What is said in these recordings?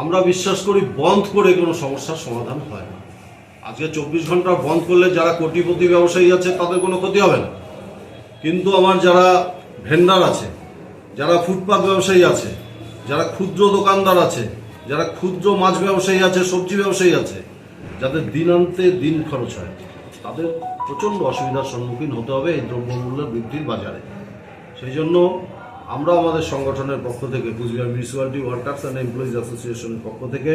আমরা বিশ্বাস করি বন্ধ করে কোনো সমস্যার সমাধান হয় না। আজকে চব্বিশ ঘণ্টা বন্ধ করলে যারা কোটিপতি ব্যবসায়ী আছে, তাদের কোনো ক্ষতি হবে না। কিন্তু আমার যারা ভেন্ডার আছে, যারা ফুটপাত ব্যবসায়ী আছে, যারা ক্ষুদ্র দোকানদার আছে, যারা ক্ষুদ্র মাছ ব্যবসায়ী আছে, সবজি ব্যবসায়ী আছে, যাদের দিনান্তে দিন খরচ হয়, তাদের প্রচণ্ড অসুবিধার সম্মুখীন হতে হবে এই দ্রব্যমূল্য বৃদ্ধির বাজারে। সেই জন্য আমরা আমাদের সংগঠনের পক্ষ থেকে Cooch Behar municipality workers and employees অ্যাসোসিয়েশনের পক্ষ থেকে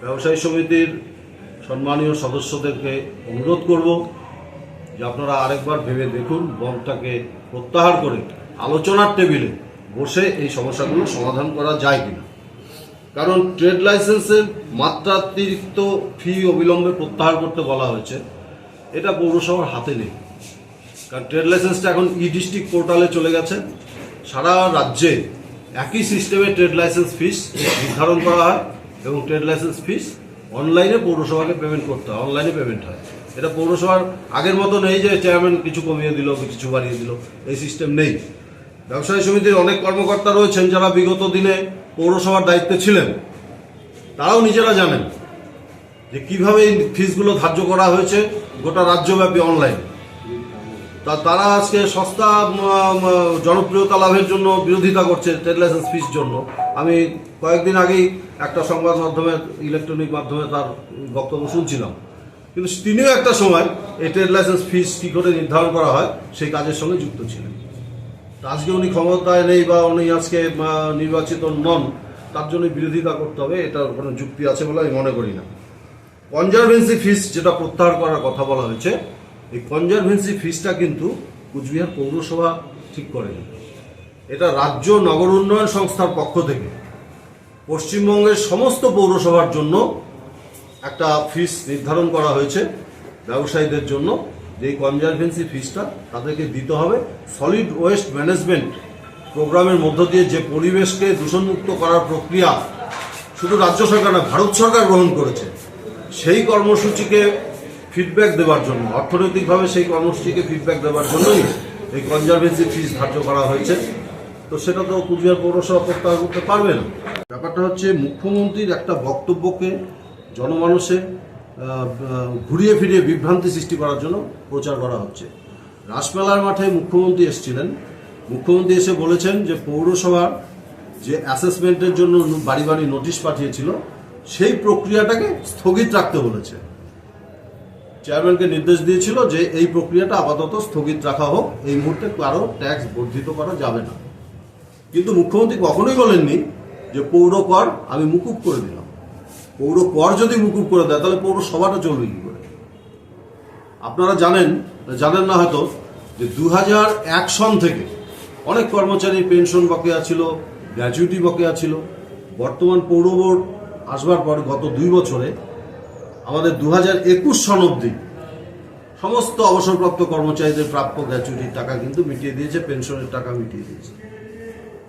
ব্যবসায়ী সমিতির সম্মানীয় সদস্যদেরকে অনুরোধ করব যে আপনারা আরেকবার ভেবে দেখুন, বনটাকে প্রত্যাহার করে আলোচনার টেবিলে বসে এই সমস্যাগুলো সমাধান করা যায় কিনা। কারণ ট্রেড লাইসেন্সের মাত্রাতিরিক্ত ফি অবিলম্বে প্রত্যাহার করতে বলা হয়েছে। এটা পৌরসভার হাতে নেই। কারণ ট্রেড লাইসেন্সটা এখন ই ডিস্ট্রিক্ট পোর্টালে চলে গেছে। সারা রাজ্যে একই সিস্টেমে ট্রেড লাইসেন্স ফিস নির্ধারণ করা হয় এবং ট্রেড লাইসেন্স ফিস অনলাইনে পৌরসভাকে পেমেন্ট করতে হয়, অনলাইনে পেমেন্ট হয়। এটা পৌরসভার আগের মতো নেই যে চেয়ারম্যান কিছু কমিয়ে দিল, কিছু বাড়িয়ে দিল, এই সিস্টেম নেই। ব্যবসায়ী সমিতির অনেক কর্মকর্তা রয়েছেন যারা বিগত দিনে পৌরসভার দায়িত্বে ছিলেন। তারাও নিজেরা জানেন যে কীভাবে এই ফিসগুলো ধার্য করা হয়েছে গোটা রাজ্যব্যাপী অনলাইন তা তারা আজকে সস্তা জনপ্রিয়তা লাভের জন্য বিরোধিতা করছে ট্রেড লাইসেন্স ফিস জন্য। আমি কয়েকদিন আগেই একটা সংবাদ মাধ্যমে ইলেকট্রনিক মাধ্যমে তার বক্তব্য শুনছিলাম। কিন্তু তিনিও একটা সময় এই ট্রেড লাইসেন্স ফিস কী করে নির্ধারণ করা হয়, সেই কাজের সঙ্গে যুক্ত ছিলেন। আজকে উনি ক্ষমতায় নেই বা উনি আজকে নির্বাচিত নন, তার জন্য বিরোধিতা করতে হবে, এটার কোনো যুক্তি আছে বলে আমি মনে করি না। কনজারভেন্সি ফিস যেটা প্রত্যাহার করার কথা বলা হয়েছে এই কনজারভেন্সি ফিসটা কিন্তু কুচবিহার পৌরসভা ঠিক করেনি। এটা রাজ্য নগর উন্নয়ন সংস্থার পক্ষ থেকে পশ্চিমবঙ্গের সমস্ত পৌরসভার জন্য একটা ফিস নির্ধারণ করা হয়েছে ব্যবসায়ীদের জন্য যে কনজারভেন্সি ফিসটা তাদেরকে দিতে হবে। সলিড ওয়েস্ট ম্যানেজমেন্ট প্রোগ্রামের মধ্য দিয়ে যে পরিবেশকে দূষণমুক্ত করার প্রক্রিয়া শুধু রাজ্য সরকার না, ভারত সরকার গ্রহণ করেছে, সেই কর্মসূচিকে ফিডব্যাক দেওয়ার জন্য। অর্থনৈতিকভাবে সেই কর্মসূচিকে ফিডব্যাক দেওয়ার জন্যই এই কনজারভেন্সি ফিস ধার্য করা হয়েছে। তো সেটা তো কুচবিহার পৌরসভা প্রত্যাহার করতে পারবে না। ব্যাপারটা হচ্ছে মুখ্যমন্ত্রীর একটা বক্তব্যকে আহ, ঘুরিয়ে ফিরিয়ে বিভ্রান্তি সৃষ্টি করার জন্য প্রচার করা হচ্ছে। রাসমেলার মাঠে মুখ্যমন্ত্রী এসেছিলেন। মুখ্যমন্ত্রী এসে বলেছেন যে পৌরসভার যে অ্যাসেসমেন্টের জন্য বাড়ি বাড়ি নোটিশ পাঠিয়েছিল সেই প্রক্রিয়াটাকে স্থগিত রাখতে বলেছে। চেয়ারম্যানকে নির্দেশ দিয়েছিল যে এই প্রক্রিয়াটা আপাতত স্থগিত রাখা হোক। এই মুহূর্তে কারও ট্যাক্স বর্ধিত করা যাবে না। কিন্তু মুখ্যমন্ত্রী কখনোই বলেননি যে পৌর কর আমি মুকুব করে দিলাম। পৌর কর যদি মুকুব করে দেয়, তাহলে পৌরসভাটা চলবে কি করে? আপনারা জানেন জানেন না হয়তো, যে দু সন থেকে অনেক কর্মচারীর পেনশন বকেয়া ছিল, গ্র্যাচুইটি বকেয়া ছিল। বর্তমান পৌর বোর্ড আসবার পর গত দুই বছরে আমাদের দু হাজার একুশ সন অবধি সমস্ত অবসরপ্রাপ্ত কর্মচারীদের প্রাপ্য গ্র্যাচুইটির টাকা কিন্তু মিটিয়ে দিয়েছে, পেনশনের টাকা মিটিয়ে দিয়েছে।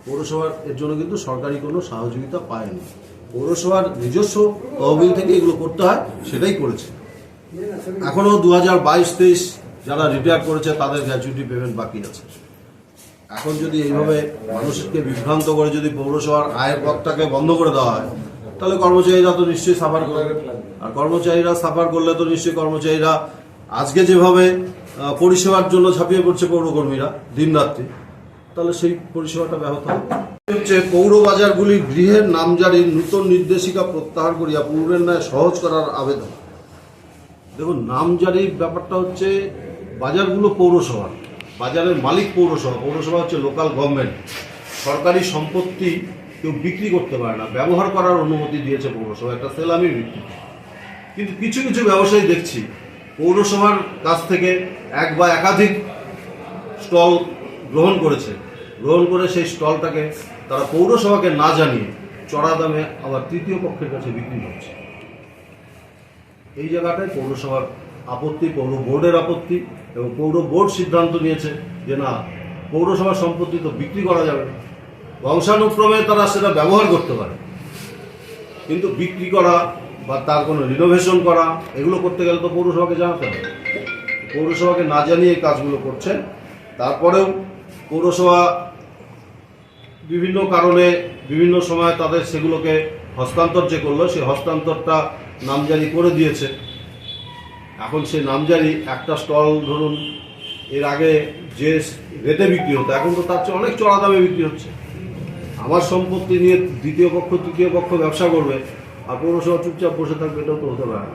পৌরসভার, এর জন্য কিন্তু সরকারি কোনো সহযোগিতা পায়নি। পৌরসভার নিজস্ব তহবিল থেকে এগুলো করতে হয়, সেটাই করেছে। এখনও দু হাজার বাইশ তেইশ যারা রিটায়ার করেছে, তাদের গ্র্যাচুইটি পেমেন্ট বাকি আছে। এখন যদি এইভাবে মানুষকে বিভ্রান্ত করে যদি পৌরসভার আয়ের পথটাকে বন্ধ করে দেওয়া হয়, তাহলে কর্মচারীরা তো নিশ্চয়ই সাফার করবে আর কর্মচারীরা সাফার করলে তো নিশ্চয়ই কর্মচারীরা আজকে যেভাবে পরিষেবার জন্য ঝাঁপিয়ে পড়ছে পৌরকর্মীরা দিনরাত্রি তাহলে সেই পরিষেবাটা ব্যাহত হবে। হচ্ছে পৌর বাজারগুলি গৃহের নামজারির নূতন নির্দেশিকা প্রত্যাহার করিয়া পূর্বের ন্যায় সহজ করার আবেদন। দেখুন, নামজারির ব্যাপারটা হচ্ছে বাজারগুলো পৌরসভার বাজারের মালিক পৌরসভা পৌরসভা হচ্ছে লোকাল গভর্নমেন্ট সরকারি সম্পত্তি কেউ বিক্রি করতে পারে না, ব্যবহার করার অনুমতি দিয়েছে পৌরসভা, একটা সেলামির ভিত্তিতে। কিন্তু কিছু কিছু ব্যবসায়ী দেখছি, পৌরসভার কাছ থেকে এক বা একাধিক স্টল গ্রহণ করেছে। গ্রহণ করে সেই স্টলটাকে তারা পৌরসভাকে না জানিয়ে চড়া দামে আবার তৃতীয় পক্ষের কাছে বিক্রি করছে। এই জায়গাটায় পৌরসভার আপত্তি, পৌর বোর্ডের আপত্তি এবং পৌর বোর্ড সিদ্ধান্ত নিয়েছে যে না, পৌরসভার সম্পত্তি তো বিক্রি করা যাবে। বংশানুক্রমে তারা সেটা ব্যবহার করতে পারে। কিন্তু বিক্রি করা বা তার কোনো রিনোভেশন করা, এগুলো করতে গেলে তো পৌরসভাকে জানাতে হবে। পৌরসভাকে না জানিয়ে কাজগুলো করছেন। তারপরেও পৌরসভা বিভিন্ন কারণে বিভিন্ন সময় তাদের সেগুলোকে হস্তান্তর যে করল, সেই হস্তান্তরটা নামজারি করে দিয়েছে। এখন সেই নামজারি, একটা স্টল ধরুন, এর আগে যে রেটে বিক্রি হতো, এখন তো তার চেয়ে অনেক চড়া দামে বিক্রি হচ্ছে। আমার সম্পত্তি নিয়ে দ্বিতীয় পক্ষ, তৃতীয় পক্ষ ব্যবসা করবে আর পৌরসভা চুপচাপ বসে থাকবে এটাও তো হতে পারে।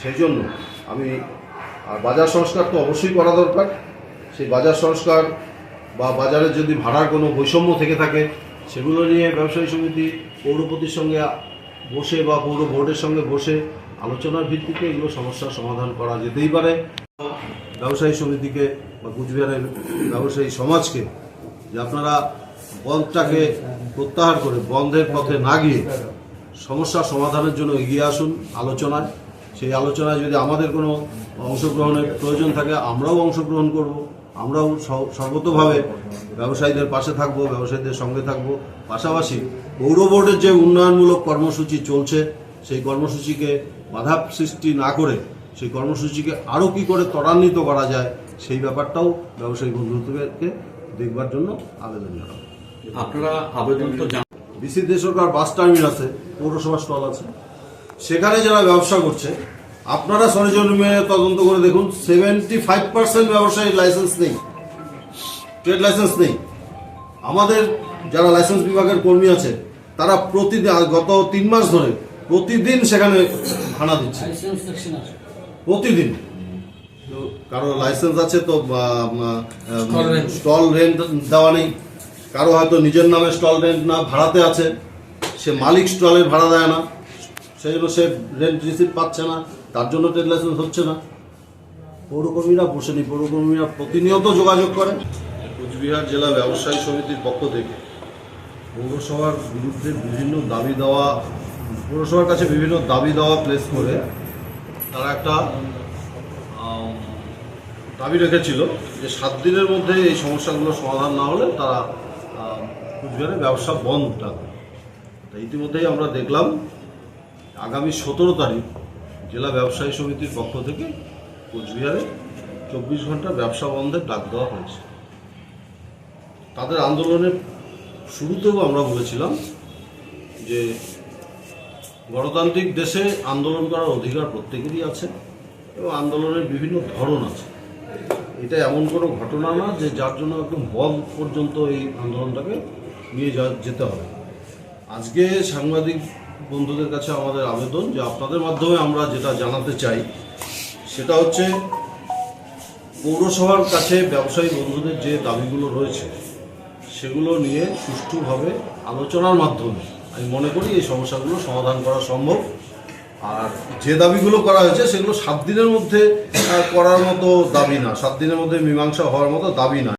সেই জন্য আমি, আর বাজার সংস্কার তো অবশ্যই করা দরকার। সেই বাজার সংস্কার বা বাজারে যদি ভাড়ার কোনো বৈষম্য থেকে থাকে, সেগুলো নিয়ে ব্যবসায়ী সমিতি পৌরপতির সঙ্গে বসে বা পৌর বোর্ডের সঙ্গে বসে আলোচনার ভিত্তিতে এগুলো সমস্যার সমাধান করা যেতেই পারে। ব্যবসায়ী সমিতিকে বা কুচবিহারের ব্যবসায়ী সমাজকে যে আপনারা বন্ধটাকে প্রত্যাহার করে বন্ধের পথে না গিয়ে সমস্যা সমাধানের জন্য এগিয়ে আসুন আলোচনায়। সেই আলোচনায় যদি আমাদের কোনো অংশগ্রহণের প্রয়োজন থাকে, আমরাও অংশগ্রহণ করব, আমরাও সর্বতোভাবে ব্যবসায়ীদের পাশে থাকব, ব্যবসায়ীদের সঙ্গে থাকব। পাশাপাশি পৌর বোর্ডের যে উন্নয়নমূলক কর্মসূচি চলছে, সেই কর্মসূচিকে বাধা সৃষ্টি না করে সেই কর্মসূচিকে আরও কী করে ত্বরান্বিত করা যায়, সেই ব্যাপারটাও ব্যবসায়ী বন্ধুদেরকে দেখবার জন্য আবেদন জানাব। আপনারা আবেদন তো জান- বিসি বাস টার্মিনাসে পৌরসভা স্টল আছে। সেখানে যারা ব্যবসা করছে আপনারা সরেজমিনে তদন্ত করে দেখুন সেভেন্টি ফাইভ পার্সেন্ট ব্যবসায়ীর লাইসেন্স নেই ট্রেড লাইসেন্স নেই। আমাদের যারা লাইসেন্স বিভাগের কর্মী আছে তারা প্রতিদিন গত তিন মাস ধরে প্রতিদিন সেখানে ভাড়া দিচ্ছে। প্রতিদিন। কারও লাইসেন্স আছে তো স্টল রেন্ট দেওয়া নেই। কারও হয়তো নিজের নামে স্টল রেন্ট না ভাড়াতে আছে, সে মালিক স্টলের ভাড়া দেয় না, সেই জন্য সে রেন্ট রিসিভ পাচ্ছে না, তার জন্য ট্রেড লাইসেন্স হচ্ছে না। পৌরকর্মীরা বসেনি পৌরকর্মীরা প্রতিনিয়ত যোগাযোগ করে। কোচবিহার জেলা ব্যবসায়ী সমিতির পক্ষ থেকে পৌরসভার বিরুদ্ধে বিভিন্ন দাবি দেওয়া, পৌরসভার কাছে বিভিন্ন দাবি দেওয়া প্লেস করে তারা একটা দাবি রেখেছিল যে সাত দিনের মধ্যে এই সমস্যাগুলো সমাধান না হলে তারা আম, ব্যবসা বন্ধ। রাখবে তা ইতিমধ্যেই আমরা দেখলাম আগামী সতেরো তারিখ জেলা ব্যবসায়ী সমিতির পক্ষ থেকে কোচবিহারে চব্বিশ ঘণ্টা ব্যবসা বন্ধের ডাক দেওয়া হয়েছে। তাদের আন্দোলনের শুরুতেও আমরা বলেছিলাম যে গণতান্ত্রিক দেশে আন্দোলন করার অধিকার প্রত্যেকেরই আছে এবং আন্দোলনের বিভিন্ন ধরন আছে। এটা এমন কোনো ঘটনা না যে যার জন্য একদম বন্ধ পর্যন্ত এই আন্দোলনটাকে নিয়ে যেতে হবে। আজকে সাংবাদিক বন্ধুদের কাছে আমাদের আবেদন যে আপনাদের মাধ্যমে আমরা যেটা জানাতে চাই, সেটা হচ্ছে পৌরসভার কাছে ব্যবসায়ী বন্ধুদের যে দাবিগুলো রয়েছে, সেগুলো নিয়ে সুষ্ঠুভাবে আলোচনার মাধ্যমে আমি মনে করি এই সমস্যাগুলো সমাধান করা সম্ভব। আর যে দাবিগুলো করা হয়েছে, সেগুলো সাত দিনের মধ্যে করার মতো দাবি না, সাত দিনের মধ্যে মীমাংসা হওয়ার মতো দাবি না।